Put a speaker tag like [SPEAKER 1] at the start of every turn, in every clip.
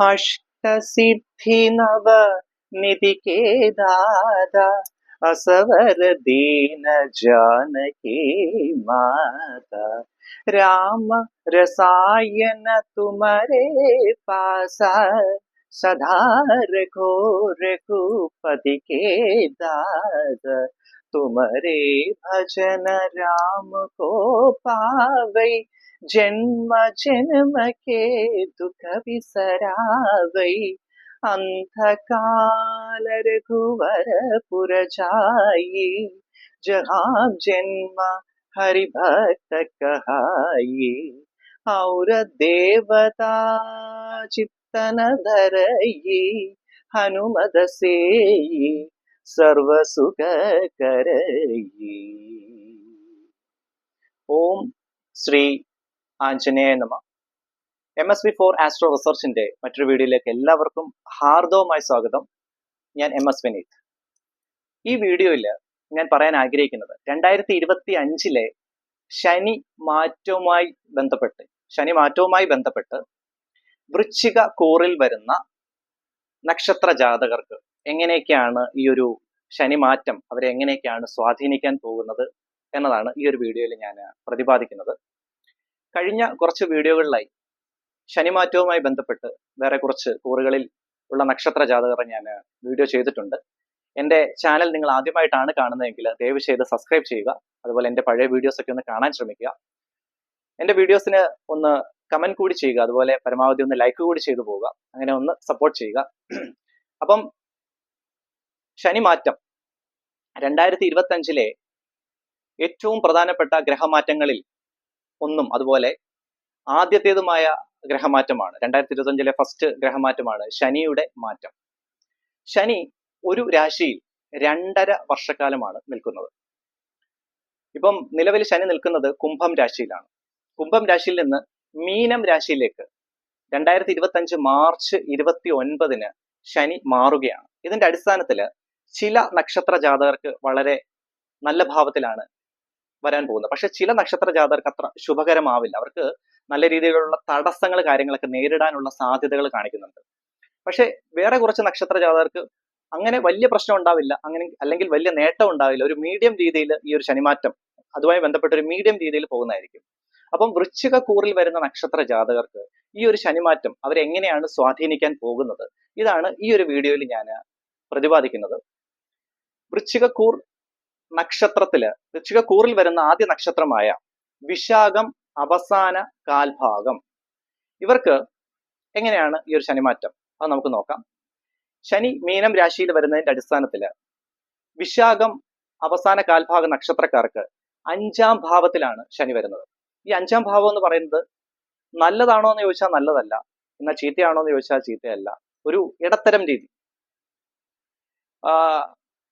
[SPEAKER 1] अष्टसिद्धि नव निधि के दादा, असवर दीन जानकी माता। राम रसायन तुम्हारे पासा सदा रखो रघुपति के दाद। तुम्हारे भजन राम को पावै ജന്മ ജന്മകേതുകവിസരാവൈ അന്ധകാല രഘുവരപുരജായി ജഹാം ജന്മ ഹരിഭക്ത കഹായി ഔര ദേവതാ ചിത്തന ധരയി ഹനുമത സേയി സർവസുഖകരയി. ഓം ശ്രീ ആഞ്ജനേയ നമ. M S V for astro റിസർച്ചിന്റെ മറ്റൊരു വീഡിയോയിലേക്ക് എല്ലാവർക്കും ഹാർദവുമായി സ്വാഗതം. ഞാൻ എം എസ് വിനീത്. ഈ വീഡിയോയിൽ ഞാൻ പറയാൻ ആഗ്രഹിക്കുന്നത് രണ്ടായിരത്തി ഇരുപത്തി അഞ്ചിലെ ശനി മാറ്റവുമായി ബന്ധപ്പെട്ട് ശനി മാറ്റവുമായി ബന്ധപ്പെട്ട് വൃശ്ചിക കൂറിൽ വരുന്ന നക്ഷത്ര ജാതകർക്ക് എങ്ങനെയൊക്കെയാണ് ഈ ഒരു ശനി മാറ്റം അവരെ എങ്ങനെയൊക്കെയാണ് സ്വാധീനിക്കാൻ പോകുന്നത് എന്നതാണ് ഈ ഒരു വീഡിയോയിൽ ഞാൻ പ്രതിപാദിക്കുന്നത്. കഴിഞ്ഞ കുറച്ച് വീഡിയോകളിലായി ശനിമാറ്റവുമായി ബന്ധപ്പെട്ട് വേറെ കുറച്ച് കൂറുകളിൽ ഉള്ള നക്ഷത്ര ജാതകരെ ഞാൻ വീഡിയോ ചെയ്തിട്ടുണ്ട്. എന്റെ ചാനൽ നിങ്ങൾ ആദ്യമായിട്ടാണ് കാണുന്നതെങ്കിൽ ദയവ് ചെയ്ത് സബ്സ്ക്രൈബ് ചെയ്യുക അതുപോലെ എന്റെ പഴയ വീഡിയോസ് ഒക്കെ ഒന്ന് കാണാൻ ശ്രമിക്കുക. എന്റെ വീഡിയോസിന് ഒന്ന് കമന്റ് കൂടി ചെയ്യുക അതുപോലെ പരമാവധി ഒന്ന് ലൈക്ക് കൂടി ചെയ്തു പോവുക അങ്ങനെ ഒന്ന് സപ്പോർട്ട് ചെയ്യുക. അപ്പം ശനിമാറ്റം രണ്ടായിരത്തി ഇരുപത്തഞ്ചിലെ ഏറ്റവും പ്രധാനപ്പെട്ട ഗ്രഹമാറ്റങ്ങളിൽ ഒന്നും അതുപോലെ ആദ്യത്തേതുമായ ഗ്രഹമാറ്റമാണ്. രണ്ടായിരത്തി ഇരുപത്തഞ്ചിലെ ഫസ്റ്റ് ഗ്രഹമാറ്റമാണ് ശനിയുടെ മാറ്റം. ശനി ഒരു രാശിയിൽ രണ്ടര വർഷക്കാലമാണ് നിൽക്കുന്നത്. ഇപ്പം നിലവിൽ ശനി നിൽക്കുന്നത് കുംഭം രാശിയിലാണ്. കുംഭം രാശിയിൽ നിന്ന് മീനം രാശിയിലേക്ക് രണ്ടായിരത്തി ഇരുപത്തഞ്ച് മാർച്ച് ഇരുപത്തി ഒൻപതിന് ശനി മാറുകയാണ്. ഇതിന്റെ അടിസ്ഥാനത്തിൽ ചില നക്ഷത്ര ജാതകർക്ക് വളരെ നല്ല ഭാവത്തിലാണ് വരാൻ പോകുന്നത്. പക്ഷെ ചില നക്ഷത്ര ജാതകർക്ക് അത്ര ശുഭകരമാവില്ല. അവർക്ക് നല്ല രീതിയിലുള്ള തടസ്സങ്ങൾ കാര്യങ്ങളൊക്കെ നേരിടാനുള്ള സാധ്യതകൾ കാണിക്കുന്നുണ്ട്. പക്ഷെ വേറെ കുറച്ച് നക്ഷത്ര ജാതകർക്ക് അങ്ങനെ വലിയ പ്രശ്നം ഉണ്ടാവില്ല. അങ്ങനെ അല്ലെങ്കിൽ വലിയ നേട്ടം ഉണ്ടാവില്ല. ഒരു മീഡിയം രീതിയിൽ ഈ ഒരു ശനിമാറ്റം അതുമായി ബന്ധപ്പെട്ട ഒരു മീഡിയം രീതിയിൽ പോകുന്നതായിരിക്കും. അപ്പം വൃശ്ചിക കൂറിൽ വരുന്ന നക്ഷത്ര ജാതകർക്ക് ഈ ഒരു ശനിമാറ്റം അവരെങ്ങനെയാണ് സ്വാധീനിക്കാൻ പോകുന്നത്? ഇതാണ് ഈ ഒരു വീഡിയോയിൽ ഞാൻ പ്രതിപാദിക്കുന്നത്. വൃശ്ചികക്കൂർ നക്ഷത്രത്തിൽ വൃശ്ചികക്കൂറിൽ വരുന്ന ആദ്യ നക്ഷത്രമായ വിശാഖം അവസാന കാൽഭാഗം. ഇവർക്ക് എങ്ങനെയാണ് ഈ ഒരു ശനിമാറ്റം? അത് നമുക്ക് നോക്കാം. ശനി മീനം രാശിയിൽ വരുന്നതിന്റെ അടിസ്ഥാനത്തിൽ വിശാഖം അവസാന കാൽഭാഗ നക്ഷത്രക്കാർക്ക് അഞ്ചാം ഭാവത്തിലാണ് ശനി വരുന്നത്. ഈ അഞ്ചാം ഭാവം എന്ന് പറയുന്നത് നല്ലതാണോ എന്ന് ചോദിച്ചാൽ നല്ലതല്ല. എന്നാൽ ചീത്തയാണോ എന്ന് ചോദിച്ചാൽ ചീത്തയല്ല. ഒരു ഇടത്തരം രീതി.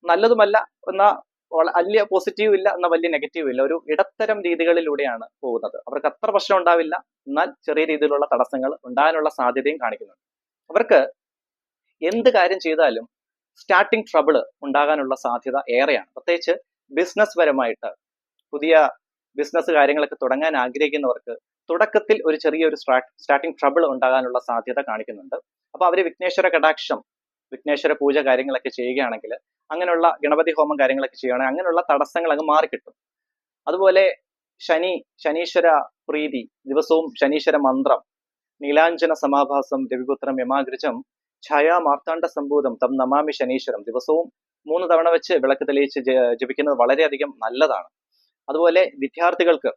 [SPEAKER 1] നല്ലതുമല്ല എന്ന വലിയ പോസിറ്റീവ് ഇല്ല എന്നാൽ വലിയ നെഗറ്റീവ് ഇല്ല. ഒരു ഇടത്തരം രീതികളിലൂടെയാണ് പോകുന്നത്. അവർക്ക് അത്ര പ്രശ്നം ഉണ്ടാവില്ല. എന്നാൽ ചെറിയ രീതിയിലുള്ള തടസ്സങ്ങൾ ഉണ്ടാകാനുള്ള സാധ്യതയും കാണിക്കുന്നുണ്ട്. അവർക്ക് എന്ത് കാര്യം ചെയ്താലും സ്റ്റാർട്ടിംഗ് ട്രബിൾ ഉണ്ടാകാനുള്ള സാധ്യത ഏറെയാണ്. പ്രത്യേകിച്ച് ബിസിനസ് പരമായിട്ട് പുതിയ ബിസിനസ് കാര്യങ്ങളൊക്കെ തുടങ്ങാൻ ആഗ്രഹിക്കുന്നവർക്ക് തുടക്കത്തിൽ ഒരു ചെറിയൊരു സ്റ്റാർട്ടിംഗ് ട്രബിൾ ഉണ്ടാകാനുള്ള സാധ്യത കാണിക്കുന്നുണ്ട്. അപ്പോൾ അവർ വിഘ്നേശ്വര കടാക്ഷം വിഘ്നേശ്വര പൂജ കാര്യങ്ങളൊക്കെ ചെയ്യുകയാണെങ്കിൽ അങ്ങനെയുള്ള ഗണപതി ഹോമം കാര്യങ്ങളൊക്കെ ചെയ്യുകയാണെങ്കിൽ അങ്ങനെയുള്ള തടസ്സങ്ങൾ അങ്ങ് മാറിക്കിട്ടും. അതുപോലെ ശനി ശനീശ്വര പ്രീതി ദിവസവും ശനീശ്വര മന്ത്രം നീലാഞ്ജന സമാഭാസം രവിപുത്രം യമാഗ്രജം ഛായാ മാർത്താണ്ഡ സംഭൂതം തം നമാമി ശനീശ്വരം ദിവസവും മൂന്ന് തവണ വെച്ച് വിളക്ക് തെളിയിച്ച് ജപിക്കുന്നത് വളരെയധികം നല്ലതാണ്. അതുപോലെ വിദ്യാർത്ഥികൾക്ക്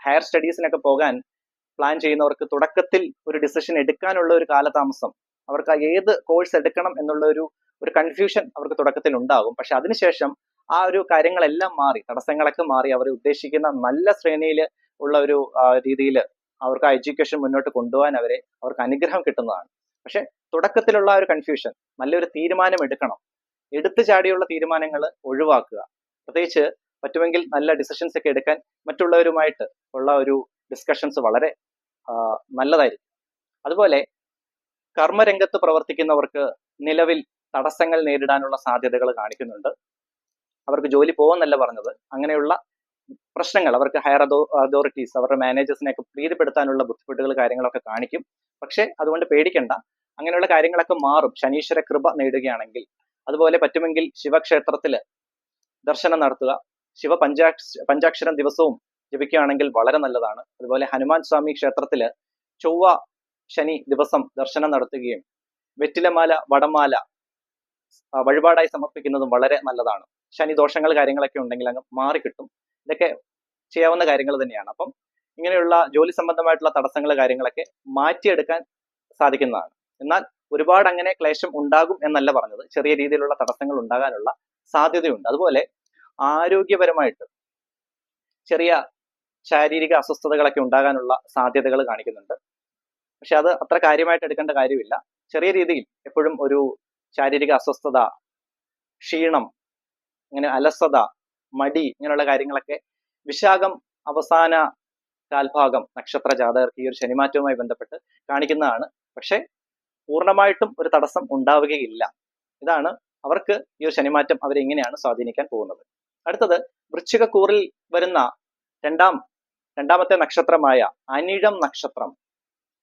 [SPEAKER 1] ഹയർ സ്റ്റഡീസിനൊക്കെ പോകാൻ പ്ലാൻ ചെയ്യുന്നവർക്ക് തുടക്കത്തിൽ ഒരു ഡിസിഷൻ എടുക്കാനുള്ള ഒരു കാലതാമസം. അവർക്ക് ഏത് കോഴ്സ് എടുക്കണം എന്നുള്ള ഒരു ഒരു കൺഫ്യൂഷൻ അവർക്ക് തുടക്കത്തിൽ ഉണ്ടാകും. പക്ഷെ അതിനുശേഷം ആ ഒരു കാര്യങ്ങളെല്ലാം മാറി തടസ്സങ്ങളൊക്കെ മാറി അവർ ഉദ്ദേശിക്കുന്ന നല്ല ശ്രേണിയിൽ ഉള്ള ഒരു രീതിയിൽ അവർക്ക് ആ എഡ്യൂക്കേഷൻ മുന്നോട്ട് കൊണ്ടുപോകാൻ അവരെ അവർക്ക് അനുഗ്രഹം കിട്ടുന്നതാണ്. പക്ഷെ തുടക്കത്തിലുള്ള ഒരു കൺഫ്യൂഷൻ നല്ലൊരു തീരുമാനം എടുക്കണം. എടുത്തു ചാടിയുള്ള തീരുമാനങ്ങൾ ഒഴിവാക്കുക. പ്രത്യേകിച്ച് പറ്റുമെങ്കിൽ നല്ല ഡിസിഷൻസ് ഒക്കെ എടുക്കാൻ മറ്റുള്ളവരുമായിട്ട് ഉള്ള ഒരു ഡിസ്കഷൻസ് വളരെ നല്ലതായിരിക്കും. അതുപോലെ കർമ്മരംഗത്ത് പ്രവർത്തിക്കുന്നവർക്ക് നിലവിൽ തടസ്സങ്ങൾ നേരിടാനുള്ള സാധ്യതകൾ കാണിക്കുന്നുണ്ട്. അവർക്ക് ജോലി പോകുന്നല്ല പറഞ്ഞത്. അങ്ങനെയുള്ള പ്രശ്നങ്ങൾ അവർക്ക് ഹയർ അതോ അതോറിറ്റീസ് അവരുടെ മാനേജേഴ്സിനെയൊക്കെ പ്രീതിപ്പെടുത്താനുള്ള ബുദ്ധിമുട്ടുകൾ കാര്യങ്ങളൊക്കെ കാണിക്കും. പക്ഷേ അതുകൊണ്ട് പേടിക്കണ്ട. അങ്ങനെയുള്ള കാര്യങ്ങളൊക്കെ മാറും. ശനീശ്വര കൃപ നേടുകയാണെങ്കിൽ അതുപോലെ പറ്റുമെങ്കിൽ ശിവക്ഷേത്രത്തിൽ ദർശനം നടത്തുക. ശിവ പഞ്ചാക്ഷ പഞ്ചാക്ഷരം ദിവസവും ജപിക്കുകയാണെങ്കിൽ വളരെ നല്ലതാണ്. അതുപോലെ ഹനുമാൻ സ്വാമി ക്ഷേത്രത്തിൽ ചൊവ്വ ശനി ദിവസം ദർശനം നടത്തുകയും വെറ്റിലമാല വടമാല വഴിപാടായി സമർപ്പിക്കുന്നതും വളരെ നല്ലതാണ്. ശനി ദോഷങ്ങൾ കാര്യങ്ങളൊക്കെ ഉണ്ടെങ്കിൽ അങ്ങ് മാറിക്കിട്ടും ഇതൊക്കെ ചെയ്യാവുന്ന കാര്യങ്ങൾ തന്നെയാണ്. അപ്പം ഇങ്ങനെയുള്ള ജോലി സംബന്ധമായിട്ടുള്ള തടസ്സങ്ങൾ കാര്യങ്ങളൊക്കെ മാറ്റിയെടുക്കാൻ സാധിക്കുന്നതാണ്. എന്നാൽ ഒരുപാട് അങ്ങനെ ക്ലേശം ഉണ്ടാകും എന്നല്ല പറഞ്ഞത്. ചെറിയ രീതിയിലുള്ള തടസ്സങ്ങൾ ഉണ്ടാകാനുള്ള സാധ്യതയുണ്ട്. അതുപോലെ ആരോഗ്യപരമായിട്ട് ചെറിയ ശാരീരിക അസ്വസ്ഥതകളൊക്കെ ഉണ്ടാകാനുള്ള സാധ്യതകൾ കാണിക്കുന്നുണ്ട്. പക്ഷെ അത് അത്ര കാര്യമായിട്ട് എടുക്കേണ്ട കാര്യമില്ല. ചെറിയ രീതിയിൽ എപ്പോഴും ഒരു ശാരീരിക അസ്വസ്ഥത ക്ഷീണം ഇങ്ങനെ അലസത മടി ഇങ്ങനെയുള്ള കാര്യങ്ങളൊക്കെ വിശാഖം അവസാന കാൽഭാഗം നക്ഷത്ര ജാതകർക്ക് ഈ ഒരു ശനിമാറ്റവുമായി ബന്ധപ്പെട്ട് കാണിക്കുന്നതാണ്. പക്ഷേ പൂർണമായിട്ടും ഒരു തടസ്സം ഉണ്ടാവുകയില്ല. ഇതാണ് അവർക്ക് ഈ ഒരു ശനിമാറ്റം അവരെ എങ്ങനെയാണ് സ്വാധീനിക്കാൻ പോകുന്നത്. അടുത്തത് വൃശ്ചികക്കൂറിൽ വരുന്ന രണ്ടാം രണ്ടാമത്തെ നക്ഷത്രമായ അനിഴം നക്ഷത്രം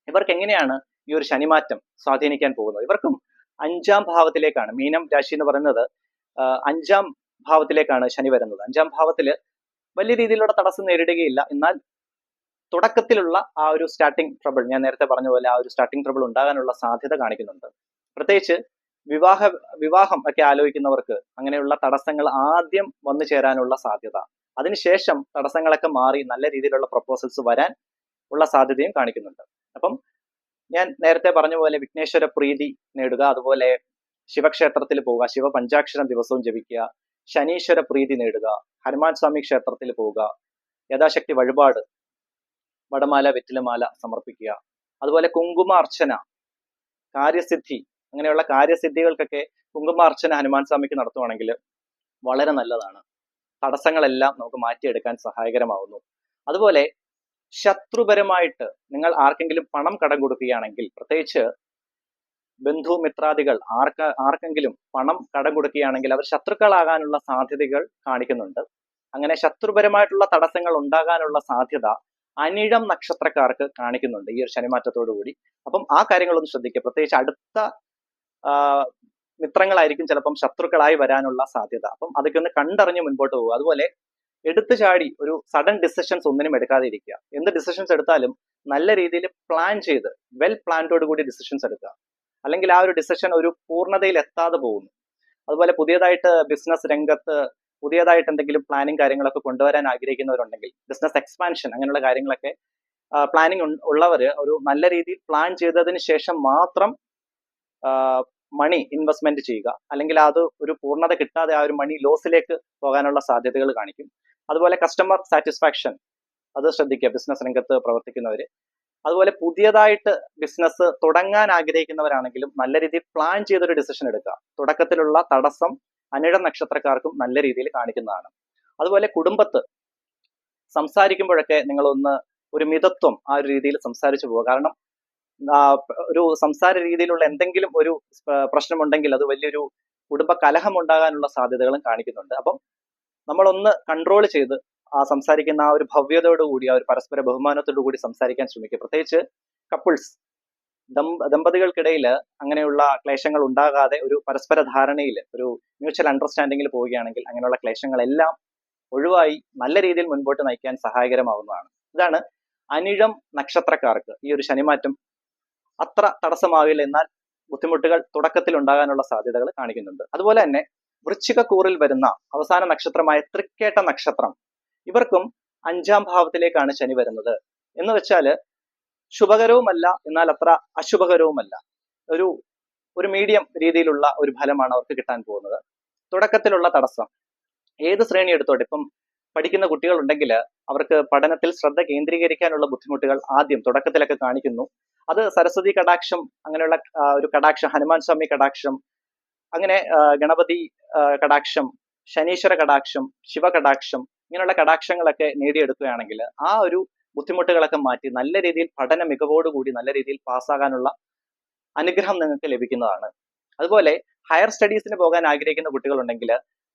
[SPEAKER 1] ഇവർക്ക് എങ്ങനെയാണ് ഈ ഒരു ശനിമാറ്റം സ്വാധീനിക്കാൻ പോകുന്നത്? ഇവർക്കും അഞ്ചാം ഭാവത്തിലേക്കാണ്. മീനം രാശി എന്ന് പറയുന്നത് അഞ്ചാം ഭാവത്തിലേക്കാണ് ശനി വരുന്നത്. അഞ്ചാം ഭാവത്തിൽ വലിയ രീതിയിലുള്ള തടസ്സം നേരിടുകയില്ല. എന്നാൽ തുടക്കത്തിലുള്ള ആ ഒരു സ്റ്റാർട്ടിംഗ് ട്രബിൾ ഞാൻ നേരത്തെ പറഞ്ഞ പോലെ ആ ഒരു സ്റ്റാർട്ടിംഗ് ട്രബിൾ ഉണ്ടാകാനുള്ള സാധ്യത കാണിക്കുന്നുണ്ട്. പ്രത്യേകിച്ച് വിവാഹ വിവാഹം ഒക്കെ ആലോചിക്കുന്നവർക്ക് അങ്ങനെയുള്ള തടസ്സങ്ങൾ ആദ്യം വന്നു ചേരാനുള്ള സാധ്യത. അതിനുശേഷം തടസ്സങ്ങളൊക്കെ മാറി നല്ല രീതിയിലുള്ള പ്രപ്പോസൽസ് വരാൻ ഉള്ള സാധ്യതയും കാണിക്കുന്നുണ്ട്. അപ്പം ഞാൻ നേരത്തെ പറഞ്ഞ പോലെ വിഘ്നേശ്വര പ്രീതി നേടുക അതുപോലെ ശിവക്ഷേത്രത്തിൽ പോവുക ശിവ പഞ്ചാക്ഷരം ദിവസവും ജപിക്കുക ശനീശ്വര പ്രീതി നേടുക ഹനുമാൻ സ്വാമി ക്ഷേത്രത്തിൽ പോവുക യഥാശക്തി വഴിപാട് വടമാല വെറ്റിലമാല സമർപ്പിക്കുക. അതുപോലെ കുങ്കുമാർച്ചന കാര്യസിദ്ധി അങ്ങനെയുള്ള കാര്യസിദ്ധികൾക്കൊക്കെ കുങ്കുമാർച്ചന ഹനുമാൻ സ്വാമിക്ക് നടത്തുവാണെങ്കിൽ വളരെ നല്ലതാണ്. തടസ്സങ്ങളെല്ലാം നമുക്ക് മാറ്റിയെടുക്കാൻ സഹായകരമാവുന്നു. അതുപോലെ ശത്രുപരമായിട്ട് നിങ്ങൾ ആർക്കെങ്കിലും പണം കടം കൊടുക്കുകയാണെങ്കിൽ പ്രത്യേകിച്ച് ബന്ധു മിത്രാദികൾ ആർക്ക ആർക്കെങ്കിലും പണം കടം കൊടുക്കുകയാണെങ്കിൽ അവർ ശത്രുക്കളാകാനുള്ള സാധ്യതകൾ കാണിക്കുന്നുണ്ട്. അങ്ങനെ ശത്രുപരമായിട്ടുള്ള തടസ്സങ്ങൾ ഉണ്ടാകാനുള്ള സാധ്യത അനിഴം നക്ഷത്രക്കാർക്ക് കാണിക്കുന്നുണ്ട് ഈ ഒരു ശനിമാറ്റത്തോടു കൂടി. അപ്പം ആ കാര്യങ്ങളൊന്ന് ശ്രദ്ധിക്കുക. പ്രത്യേകിച്ച് അടുത്ത മിത്രങ്ങളായിരിക്കും ചിലപ്പം ശത്രുക്കളായി വരാനുള്ള സാധ്യത. അപ്പം അതൊക്കെ ഒന്ന് കണ്ടറിഞ്ഞ് മുൻപോട്ട് പോകുക അതുപോലെ എടുത്തു ചാടി ഒരു സഡൻ ഡിസിഷൻസ് ഒന്നിനും എടുക്കാതെ ഇരിക്കുക. എന്ത് ഡിസിഷൻസ് എടുത്താലും നല്ല രീതിയിൽ പ്ലാൻ ചെയ്ത് വെൽ പ്ലാൻഡോട് കൂടി ഡിസിഷൻസ് എടുക്കുക. അല്ലെങ്കിൽ ആ ഒരു ഡിസിഷൻ ഒരു പൂർണതയിൽ എത്താതെ പോകുന്നു. അതുപോലെ പുതിയതായിട്ട് ബിസിനസ് രംഗത്ത് പുതിയതായിട്ട് എന്തെങ്കിലും പ്ലാനിങ് കാര്യങ്ങളൊക്കെ കൊണ്ടുവരാൻ ആഗ്രഹിക്കുന്നവരുണ്ടെങ്കിൽ ബിസിനസ് എക്സ്പാൻഷൻ അങ്ങനെയുള്ള കാര്യങ്ങളൊക്കെ പ്ലാനിങ് ഉള്ളവർ ഒരു നല്ല രീതിയിൽ പ്ലാൻ ചെയ്തതിന് ശേഷം മാത്രം മണി ഇൻവെസ്റ്റ്മെന്റ് ചെയ്യുക. അല്ലെങ്കിൽ അത് ഒരു പൂർണത കിട്ടാതെ ആ ഒരു മണി ലോസിലേക്ക് പോകാനുള്ള സാധ്യതകൾ കാണിക്കും. അതുപോലെ കസ്റ്റമർ സാറ്റിസ്ഫാക്ഷൻ അത് ശ്രദ്ധിക്കുക. ബിസിനസ് രംഗത്ത് പ്രവർത്തിക്കുന്നവര്. അതുപോലെ പുതിയതായിട്ട് ബിസിനസ് തുടങ്ങാൻ ആഗ്രഹിക്കുന്നവരാണെങ്കിലും നല്ല രീതിയിൽ പ്ലാൻ ചെയ്തൊരു ഡിസിഷൻ എടുക്കുക. തുടക്കത്തിലുള്ള തടസ്സം അനിഴ നക്ഷത്രക്കാർക്കും നല്ല രീതിയിൽ കാണിക്കുന്നതാണ്. അതുപോലെ കുടുംബത്ത് സംസാരിക്കുമ്പോഴൊക്കെ നിങ്ങളൊന്ന് ഒരു മിതത്വം ആ ഒരു രീതിയിൽ സംസാരിച്ചു പോവുക. കാരണം ഒരു സംസാര രീതിയിലുള്ള എന്തെങ്കിലും ഒരു പ്ര- പ്രശ്നമുണ്ടെങ്കിൽ അത് വലിയൊരു കുടുംബ കലഹം ഉണ്ടാകാനുള്ള സാധ്യതകളും കാണിക്കുന്നുണ്ട്. അപ്പം നമ്മളൊന്ന് കൺട്രോൾ ചെയ്ത് ആ സംസാരിക്കുന്ന ആ ഒരു ഭവ്യതയോടുകൂടി ആ ഒരു പരസ്പര ബഹുമാനത്തോടു കൂടി സംസാരിക്കാൻ ശ്രമിക്കുക. പ്രത്യേകിച്ച് കപ്പിൾസ് ദമ്പ ദമ്പതികൾക്കിടയിൽ അങ്ങനെയുള്ള ക്ലേശങ്ങൾ ഉണ്ടാകാതെ ഒരു പരസ്പര ധാരണയിൽ ഒരു മ്യൂച്വൽ അണ്ടർസ്റ്റാൻഡിങ്ങിൽ പോവുകയാണെങ്കിൽ അങ്ങനെയുള്ള ക്ലേശങ്ങളെല്ലാം ഒഴിവായി നല്ല രീതിയിൽ മുൻപോട്ട് നയിക്കാൻ സഹായകരമാവുന്നതാണ്. ഇതാണ് അനിഴം നക്ഷത്രക്കാർക്ക് ഈ ഒരു ശനിമാറ്റം അത്ര തടസ്സമാവില്ല. എന്നാൽ ബുദ്ധിമുട്ടുകൾ തുടക്കത്തിൽ ഉണ്ടാകാനുള്ള സാധ്യതകൾ കാണിക്കുന്നുണ്ട്. അതുപോലെ തന്നെ വൃശ്ചികക്കൂറിൽ വരുന്ന അവസാന നക്ഷത്രമായ തൃക്കേട്ട നക്ഷത്രം. ഇവർക്കും അഞ്ചാം ഭാവത്തിലേക്കാണ് ശനി വരുന്നത്. എന്ന് വെച്ചാൽ ശുഭകരവുമല്ല എന്നാൽ അത്ര അശുഭകരവുമല്ല. ഒരു ഒരു മീഡിയം രീതിയിലുള്ള ഒരു ഫലമാണ് അവർക്ക് കിട്ടാൻ പോകുന്നത്. തുടക്കത്തിലുള്ള തടസ്സം. ഏത് ശ്രേണി എടുത്തോട്ടെ ഇപ്പം പഠിക്കുന്ന കുട്ടികൾ ഉണ്ടെങ്കിൽ അവർക്ക് പഠനത്തിൽ ശ്രദ്ധ കേന്ദ്രീകരിക്കാനുള്ള ബുദ്ധിമുട്ടുകൾ ആദ്യം തുടക്കത്തിലൊക്കെ കാണിക്കുന്നു. അത് സരസ്വതി കടാക്ഷം അങ്ങനെയുള്ള ഒരു കടാക്ഷം ഹനുമാൻ സ്വാമി കടാക്ഷം അങ്ങനെ ഗണപതി കടാക്ഷം ശനീശ്വര കടാക്ഷം ശിവ കടാക്ഷം ഇങ്ങനെയുള്ള കടാക്ഷങ്ങളൊക്കെ നേടിയെടുക്കുകയാണെങ്കിൽ ആ ഒരു ബുദ്ധിമുട്ടുകളൊക്കെ മാറ്റി നല്ല രീതിയിൽ പഠന മികവോടുകൂടി നല്ല രീതിയിൽ പാസ്സാകാനുള്ള അനുഗ്രഹം നിങ്ങൾക്ക് ലഭിക്കുന്നതാണ്. അതുപോലെ ഹയർ സ്റ്റഡീസിന് പോകാൻ ആഗ്രഹിക്കുന്ന കുട്ടികളുണ്ടെങ്കിൽ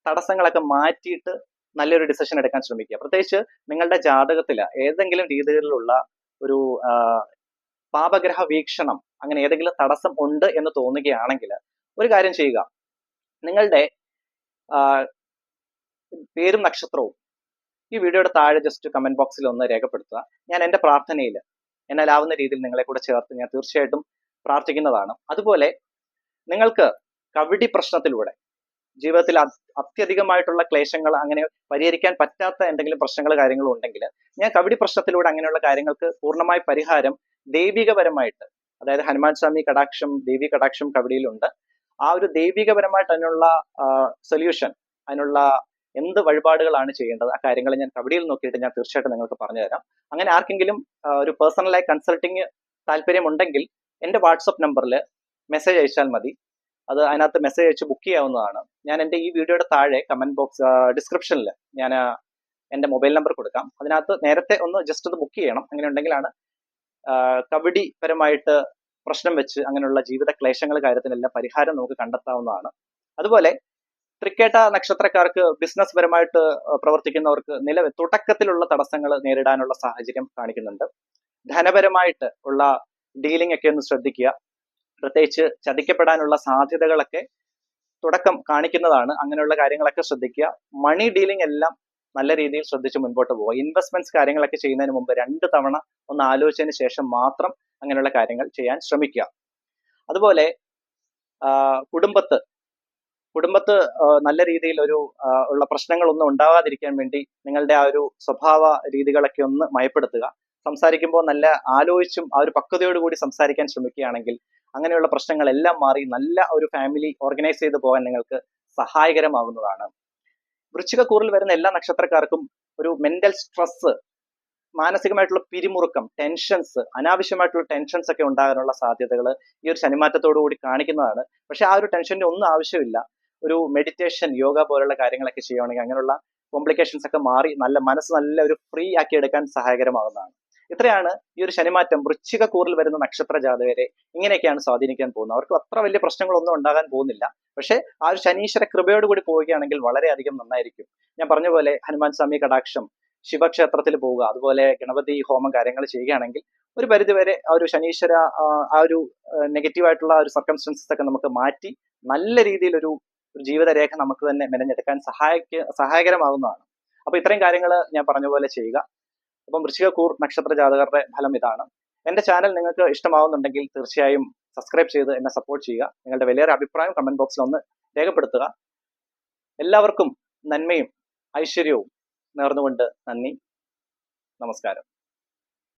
[SPEAKER 1] തടസ്സങ്ങളൊക്കെ മാറ്റിയിട്ട് നല്ലൊരു ഡിസിഷൻ എടുക്കാൻ ശ്രമിക്കുക. പ്രത്യേകിച്ച് നിങ്ങളുടെ ജാതകത്തിൽ ഏതെങ്കിലും രീതിയിലുള്ള ഒരു പാപഗ്രഹ വീക്ഷണം അങ്ങനെ ഏതെങ്കിലും തടസ്സം ഉണ്ട് എന്ന് തോന്നുകയാണെങ്കിൽ ഒരു കാര്യം ചെയ്യുക. നിങ്ങളുടെ പേരും നക്ഷത്രവും ഈ വീഡിയോയുടെ താഴെ ജസ്റ്റ് കമന്റ് ബോക്സിൽ ഒന്ന് രേഖപ്പെടുത്തുക. ഞാൻ എന്റെ പ്രാർത്ഥനയിൽ എന്നാലാവുന്ന രീതിയിൽ നിങ്ങളെ കൂടെ ചേർത്ത് ഞാൻ തീർച്ചയായിട്ടും പ്രാർത്ഥിക്കുന്നതാണ്. അതുപോലെ നിങ്ങൾക്ക് കവിടി പ്രശ്നത്തിലൂടെ ജീവിതത്തിൽ അത് അത്യധികമായിട്ടുള്ള ക്ലേശങ്ങൾ അങ്ങനെ പരിഹരിക്കാൻ പറ്റാത്ത എന്തെങ്കിലും പ്രശ്നങ്ങൾ കാര്യങ്ങളും ഉണ്ടെങ്കിൽ ഞാൻ കവിടി പ്രശ്നത്തിലൂടെ അങ്ങനെയുള്ള കാര്യങ്ങൾക്ക് പൂർണമായ പരിഹാരം ദൈവികപരമായിട്ട് അതായത് ഹനുമാൻ സ്വാമി കടാക്ഷം ദേവി കടാക്ഷം കവിടിയിലുണ്ട്. ആ ഒരു ദൈവികപരമായിട്ട് അതിനുള്ള സൊല്യൂഷൻ അതിനുള്ള എന്ത് വഴിപാടുകളാണ് ചെയ്യേണ്ടത്? ആ കാര്യങ്ങൾ ഞാൻ കവിടിയിൽ നോക്കിയിട്ട് ഞാൻ തീർച്ചയായിട്ടും നിങ്ങൾക്ക് പറഞ്ഞു തരാം അങ്ങനെ ആർക്കെങ്കിലും ഒരു പേഴ്സണലായി കൺസൾട്ടിങ് താല്പര്യമുണ്ടെങ്കിൽ എന്റെ വാട്സപ്പ് നമ്പറിൽ മെസ്സേജ് അയച്ചാൽ മതി. അത് അതിനകത്ത് മെസ്സേജ് അയച്ച് ബുക്ക് ചെയ്യാവുന്നതാണ്. ഞാൻ എന്റെ ഈ വീഡിയോയുടെ താഴെ കമന്റ് ബോക്സ് ഡിസ്ക്രിപ്ഷനിൽ ഞാൻ എന്റെ മൊബൈൽ നമ്പർ കൊടുക്കാം. അതിനകത്ത് നേരത്തെ ഒന്ന് ജസ്റ്റ് ഒന്ന് ബുക്ക് ചെയ്യണം. അങ്ങനെ ഉണ്ടെങ്കിലാണ് കബഡി പരമായിട്ട് പ്രശ്നം വെച്ച് അങ്ങനെയുള്ള ജീവിത ക്ലേശങ്ങൾ കാര്യത്തിനെല്ലാം പരിഹാരം നമുക്ക് കണ്ടെത്താവുന്നതാണ്. അതുപോലെ തൃക്കേട്ട നക്ഷത്രക്കാർക്ക് ബിസിനസ് പരമായിട്ട് പ്രവർത്തിക്കുന്നവർക്ക് നിലവിൽ തുടക്കത്തിലുള്ള തടസ്സങ്ങൾ നേരിടാനുള്ള സാഹചര്യം കാണിക്കുന്നുണ്ട്. ധനപരമായിട്ട് ഉള്ള ഡീലിംഗ് ഒക്കെ ഒന്ന് ശ്രദ്ധിക്കുക. പ്രത്യേകിച്ച് ചതിക്കപ്പെടാനുള്ള സാധ്യതകളൊക്കെ തുടക്കം കാണിക്കുന്നതാണ്. അങ്ങനെയുള്ള കാര്യങ്ങളൊക്കെ ശ്രദ്ധിക്കുക. മണി ഡീലിംഗ് എല്ലാം നല്ല രീതിയിൽ ശ്രദ്ധിച്ച് മുൻപോട്ട് പോവുക. ഇൻവെസ്റ്റ്മെന്റ്സ് കാര്യങ്ങളൊക്കെ ചെയ്യുന്നതിന് മുമ്പ് രണ്ട് തവണ ഒന്ന് ആലോചിച്ചതിന് ശേഷം മാത്രം അങ്ങനെയുള്ള കാര്യങ്ങൾ ചെയ്യാൻ ശ്രമിക്കുക. അതുപോലെ കുടുംബത്ത് കുടുംബത്ത് നല്ല രീതിയിൽ ഒരു ഉള്ള പ്രശ്നങ്ങളൊന്നും ഉണ്ടാവാതിരിക്കാൻ വേണ്ടി നിങ്ങളുടെ ആ ഒരു സ്വഭാവ രീതികളൊക്കെ ഒന്ന് മയപ്പെടുത്തുക. സംസാരിക്കുമ്പോൾ നല്ല ആലോചിച്ചും ആ ഒരു പക്വതയോടുകൂടി സംസാരിക്കാൻ ശ്രമിക്കുകയാണെങ്കിൽ അങ്ങനെയുള്ള പ്രശ്നങ്ങളെല്ലാം മാറി നല്ല ഒരു ഫാമിലി ഓർഗനൈസ് ചെയ്ത് പോകാൻ നിങ്ങൾക്ക് സഹായകരമാകുന്നതാണ് വൃശ്ചികക്കൂറിൽ വരുന്ന എല്ലാ നക്ഷത്രക്കാർക്കും ഒരു മെന്റൽ സ്ട്രെസ് മാനസികമായിട്ടുള്ള പിരിമുറുക്കം ടെൻഷൻസ് അനാവശ്യമായിട്ടുള്ള ടെൻഷൻസ് ഒക്കെ ഉണ്ടാകാനുള്ള സാധ്യതകൾ ഈ ഒരു ശനിമാറ്റത്തോടു കൂടി കാണിക്കുന്നതാണ്. പക്ഷെ ആ ഒരു ടെൻഷന്റെ ഒന്നും ആവശ്യമില്ല. ഒരു മെഡിറ്റേഷൻ യോഗ പോലുള്ള കാര്യങ്ങളൊക്കെ ചെയ്യുകയാണെങ്കിൽ അങ്ങനെയുള്ള കോംപ്ലിക്കേഷൻസ് ഒക്കെ മാറി നല്ല മനസ്സ് നല്ല ഒരു ഫ്രീ ആക്കി എടുക്കാൻ സഹായകരമാകുന്നതാണ് ഇത്രയാണ് ഈ ഒരു ശനിമാറ്റം വൃശ്ചിക കൂറിൽ വരുന്ന നക്ഷത്ര ജാതകരെ ഇങ്ങനെയൊക്കെയാണ് സ്വാധീനിക്കാൻ പോകുന്നത്. അവർക്ക് അത്ര വലിയ പ്രശ്നങ്ങളൊന്നും ഉണ്ടാകാൻ പോകുന്നില്ല. പക്ഷേ ആ ഒരു ശനീശ്വര കൃപയോട് കൂടി പോവുകയാണെങ്കിൽ വളരെയധികം നന്നായിരിക്കും. ഞാൻ പറഞ്ഞ പോലെ ഹനുമാൻ സ്വാമി കടാക്ഷം ശിവക്ഷേത്രത്തിൽ പോവുക. അതുപോലെ ഗണപതി ഹോമം കാര്യങ്ങൾ ചെയ്യുകയാണെങ്കിൽ ഒരു പരിധിവരെ ആ ഒരു ശനീശ്വര ആ, ഒരു നെഗറ്റീവ് ആയിട്ടുള്ള ഒരു സർക്കംസ്റ്റൻസസ് ഒക്കെ നമുക്ക് മാറ്റി നല്ല രീതിയിൽ ഒരു ജീവിതരേഖ നമുക്ക് തന്നെ മെനഞ്ഞെടുക്കാൻ സഹായിക്ക സഹായകരമാകുന്നതാണ് അപ്പൊ ഇത്രയും കാര്യങ്ങൾ ഞാൻ പറഞ്ഞ പോലെ ചെയ്യുക. അപ്പം വൃശ്ചികക്കൂർ നക്ഷത്ര ജാതകരുടെ ഫലം ഇതാണ്. എന്റെ ചാനൽ നിങ്ങൾക്ക് ഇഷ്ടമാവുന്നുണ്ടെങ്കിൽ തീർച്ചയായും സബ്സ്ക്രൈബ് ചെയ്ത് എന്നെ സപ്പോർട്ട് ചെയ്യുക. നിങ്ങളുടെ വലിയൊരു അഭിപ്രായം കമന്റ് ബോക്സിൽ ഒന്ന് രേഖപ്പെടുത്തുക. എല്ലാവർക്കും നന്മയും ഐശ്വര്യവും. നേർന്നുകൊണ്ട് നന്ദി. നമസ്കാരം.